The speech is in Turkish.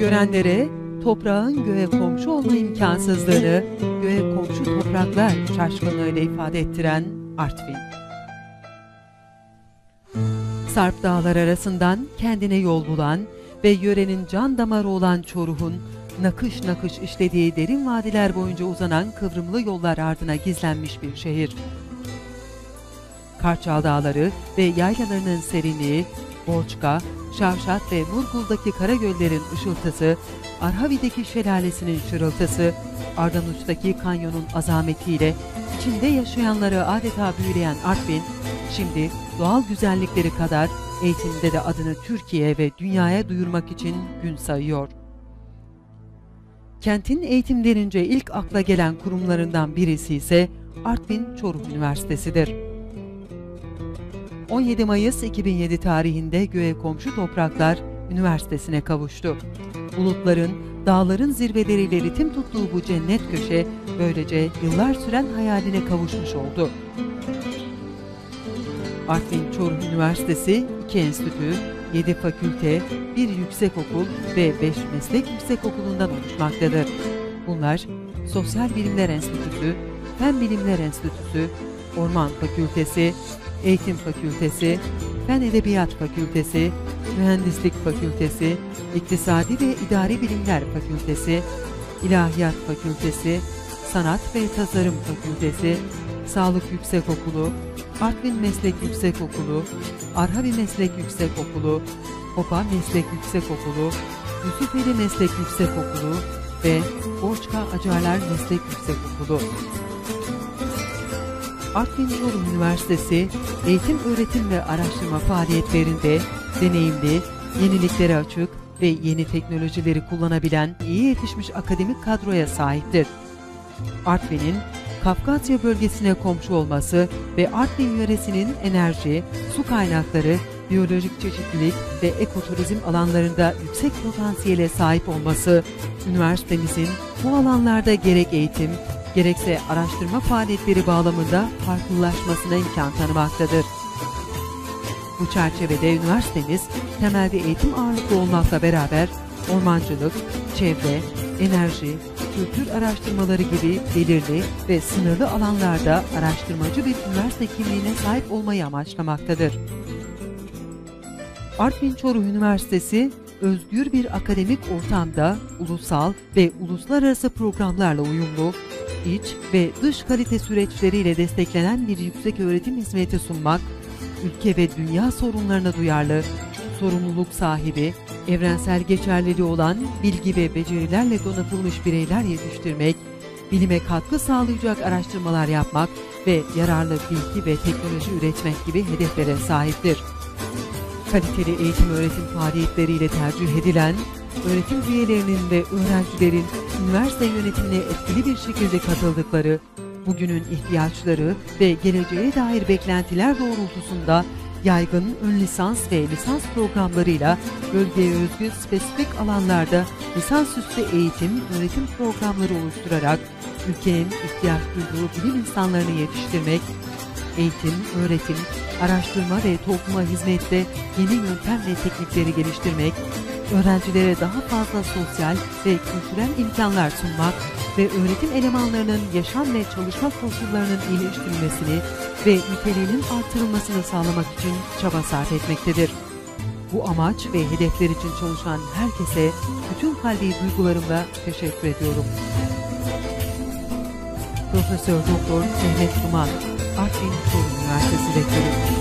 Görenlere toprağın göğe komşu olma imkansızlığını göğe komşu topraklar şaşkınlığıyla ifade ettiren Artvin. Sarp dağlar arasından kendine yol bulan ve yörenin can damarı olan Çoruh'un nakış nakış işlediği derin vadiler boyunca uzanan kıvrımlı yollar ardına gizlenmiş bir şehir. Karçal Dağları ve yaylalarının serinliği, Borçka, Şavşat ve Murgul'daki Karagöllerin ışıltısı, Arhavi'deki şelalesinin şırıltısı, Ardanuç'taki kanyonun azametiyle içinde yaşayanları adeta büyüleyen Artvin, şimdi doğal güzellikleri kadar eğitimde de adını Türkiye ve dünyaya duyurmak için gün sayıyor. Kentin eğitim denince ilk akla gelen kurumlarından birisi ise Artvin Çoruh Üniversitesi'dir. 17 Mayıs 2007 tarihinde göğe komşu topraklar üniversitesine kavuştu. Bulutların, dağların zirveleriyle ritim tuttuğu bu cennet köşe böylece yıllar süren hayaline kavuşmuş oldu. Artvin Çoruh Üniversitesi 2 enstitü, 7 fakülte, 1 yüksekokul ve 5 meslek yüksekokulundan oluşmaktadır. Bunlar Sosyal Bilimler Enstitüsü, Fen Bilimler Enstitüsü, Orman Fakültesi, Eğitim Fakültesi, Fen Edebiyat Fakültesi, Mühendislik Fakültesi, İktisadi ve İdari Bilimler Fakültesi, İlahiyat Fakültesi, Sanat ve Tasarım Fakültesi, Sağlık Yüksekokulu, Artvin Meslek Yüksekokulu, Arhavi Meslek Yüksekokulu, Hopa Meslek Yüksekokulu, Yusufeli Meslek Yüksekokulu ve Borçka Acarlar Meslek Yüksekokulu. Artvin Çorum Üniversitesi eğitim, öğretim ve araştırma faaliyetlerinde deneyimli, yeniliklere açık ve yeni teknolojileri kullanabilen iyi yetişmiş akademik kadroya sahiptir. Artvin'in Kafkasya bölgesine komşu olması ve Artvin yöresinin enerji, su kaynakları, biyolojik çeşitlilik ve ekoturizm alanlarında yüksek potansiyele sahip olması, üniversitemizin bu alanlarda gerek eğitim, gerekse araştırma faaliyetleri bağlamında farklılaşmasına imkan tanımaktadır. Bu çerçevede üniversitemiz temelde eğitim ağırlıklı olmakla beraber ormancılık, çevre, enerji, kültür araştırmaları gibi belirli ve sınırlı alanlarda araştırmacı bir üniversite kimliğine sahip olmayı amaçlamaktadır. Artvin Çoruh Üniversitesi, özgür bir akademik ortamda ulusal ve uluslararası programlarla uyumlu, iç ve dış kalite süreçleriyle desteklenen bir yüksek öğretim hizmeti sunmak, ülke ve dünya sorunlarına duyarlı, sorumluluk sahibi, evrensel geçerliliği olan bilgi ve becerilerle donatılmış bireyler yetiştirmek, bilime katkı sağlayacak araştırmalar yapmak ve yararlı bilgi ve teknoloji üretmek gibi hedeflere sahiptir. Kaliteli eğitim öğretim faaliyetleriyle tercih edilen, öğretim üyelerinin ve öğrencilerin üniversite yönetimine etkili bir şekilde katıldıkları, bugünün ihtiyaçları ve geleceğe dair beklentiler doğrultusunda yaygın ön lisans ve lisans programlarıyla bölgeye özgü spesifik alanlarda lisansüstü eğitim, öğretim programları oluşturarak ülkenin ihtiyaç duyduğu bilim insanlarını yetiştirmek, eğitim, öğretim, araştırma ve topluma hizmette yeni yöntem ve teknikleri geliştirmek, öğrencilere daha fazla sosyal ve kültürel imkanlar sunmak ve öğretim elemanlarının yaşam ve çalışma koşullarının iyileştirilmesini ve niteliğinin artırılmasını sağlamak için çaba sarf etmektedir. Bu amaç ve hedefler için çalışan herkese bütün kalbi duygularımla teşekkür ediyorum. Profesör Doktor Mehmet Duman, Artvin Çorum Üniversitesi Rektörü